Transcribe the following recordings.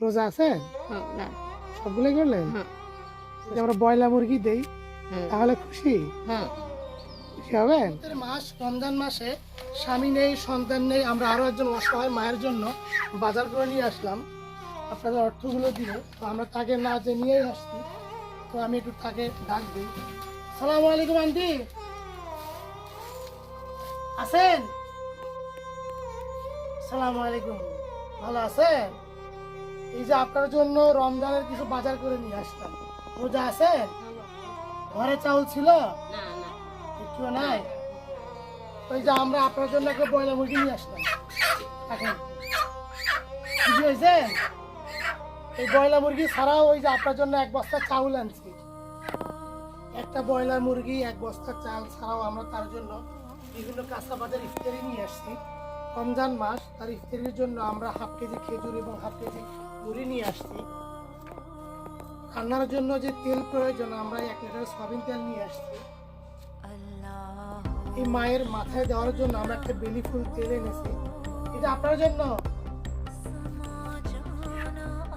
রোজা আছেন হুম, না। সবগুলোই করলেন? যদি আমরা বয়লা মুরগি দেই হুম, তাহলে খুশি। খুশি হবেন মাস রমজান মাসে স্বামী নেই সন্তান নেই আমরা আরও একজন অসহায় মায়ের জন্য বাজার করে নিয়ে আসলাম। আপনাদের অর্থগুলো দিলে। তো আমরা তাকে না যে নিয়েই আসছি। তো আমি একটু তাকে ডাক দিই। সালাম আলাইকুম আন্টি। আছেন? সালাম আলাইকুম। ভালো আছেন? এই যে আপনার জন্য রমজানের কিছু বাজার করে নিয়ে আসলাম। রোজা আছেন ঘরে চাউল ছিল? না নাই? ওই যে আমরা আপনার জন্য একটা বয়লা মুরগি নিয়ে আসলাম। এখন। বুঝতে পেরেছেন এই বয়লা মুরগি ছাড়াও ওই যে আপনার জন্য এক বস্তা চাউল আনছি। একটা ব্রয়লার মুরগি এক বস্তা চাল ছাড়াও আমরা তার জন্য বিভিন্ন কাঁচা বাজার ইফতারি নিয়ে আসছি। রমজান মাস তার ইফতারির জন্য আমরা হাফ কেজি খেজুর এবং হাফ কেজি আসছি। রান্নার জন্য যে তেল প্রয়োজন, আমরা এক লিটার সয়াবিন তেল নিয়ে আসছি। এই মায়ের মাথায় দেওয়ার জন্য আমরা একটা বেলি ফুল তেল এনেছি। এটা আপনার জন্য?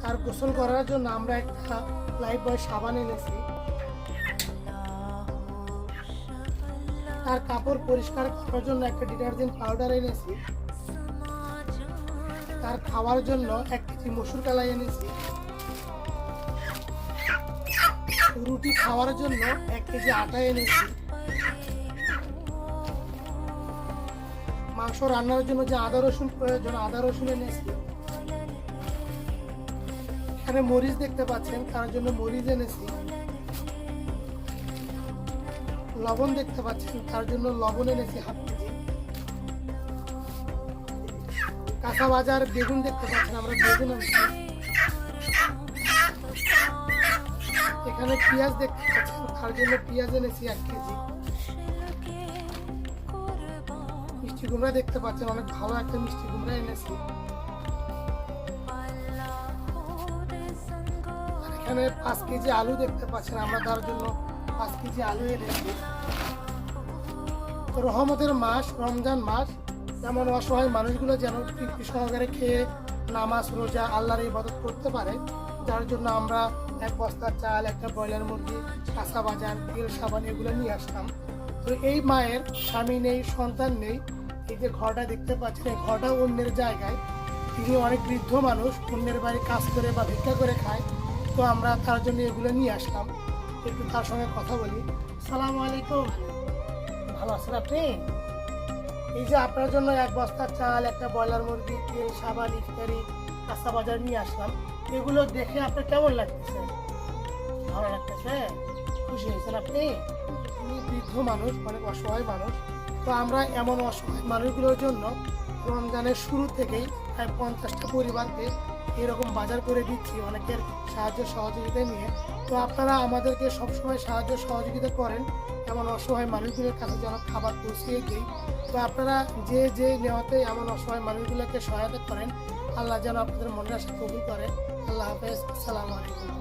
আর গোসল করার জন্য আমরা একটা লাইফ বয় সাবান এনেছি। তার কাপড় পরিষ্কার করার জন্য একটা ডিটারজেন্ট পাউডার এনেছি। তার খাওয়ার জন্য এক কেজি মসুর কালাই এনেছি। রুটি খাওয়ার জন্য এক কেজি আটা এনেছি। মাংস রান্নার জন্য যে আদা রসুন প্রয়োজন, আদা রসুন এনেছি। এখানে মরিচ দেখতে পাচ্ছেন, তার জন্য মরিচ এনেছি। লবণ দেখতে পাচ্ছেন, তার জন্য লবণ এনেছি কেজি। কাঁচা বাজার বেগুন দেখতে পাচ্ছেন, আমরা বেগুন এখানে পেঁয়াজ দেখতে পাচ্ছেন, তার জন্য পেঁয়াজ এনেছি এক কেজি। মিষ্টি কুমড়া দেখতে পাচ্ছেন, অনেক ভালো একটা মিষ্টি কুমড়া এনেছি। এখানে পাঁচ কেজি আলু দেখতে পাচ্ছেন, আমরা তার জন্য পাঁচ কেজি আলু এনেছি। রহমতের মাস, রমজান মাস। যেমন অসহায় মানুষগুলো যেন তৃপ্তি সহকারে খেয়ে নামাজ, রোজা, আল্লাহর ইবাদত করতে পারে। যার জন্য আমরা এক বস্তা চাল, একটা ব্রয়লার মুরগি, কাঁচা বাজার, তেল, সাবান এগুলো নিয়ে আসলাম তো এই মায়ের স্বামী নেই, সন্তান নেই, এই যে ঘরটা দেখতে পাচ্ছেন, এই ঘরটা অন্যের জায়গায়। তিনি অনেক বৃদ্ধ মানুষ, অন্যের বাড়ি কাজ করে বা ভিক্ষা করে খায়। তো আমরা তার জন্য এগুলো নিয়ে আসলাম। একটু তার সঙ্গে কথা বলি। সালাম আলাইকুম। ভালো আছেন আপনি? এই যে আপনার জন্য এক বস্তা চাল, একটা ব্রয়লার মুরগি, তেল, সাবান ইত্যাদি কাঁচা বাজার নিয়ে আসলাম। এগুলো দেখে আপনার কেমন লাগতেছে? ভালো লাগতেছে? খুশি হয়েছেন আপনি? বৃদ্ধ মানুষ, অনেক অসহায় মানুষ। তো আমরা এমন অসহায় মানুষগুলোর জন্য রমজানের শুরু থেকেই প্রায় পঞ্চাশটা পরিবারকে এরকম বাজার করে দিচ্ছি, অনেকের সাহায্য সহযোগিতা নিয়ে। তো আপনারা আমাদেরকে সবসময় সাহায্য সহযোগিতা করেন। এমন অসহায় মানুষগুলোর কাছে যেন খাবার পৌঁছিয়ে দিই। তো আপনারা যে যে নেওয়াতে এমন অসহায় মানুষগুলোকে সহায়তা করেন, আল্লাহ যেন আপনাদের মনের আশা কবুল করে। আল্লাহ হাফেজ। আসসালামু আলাইকুম।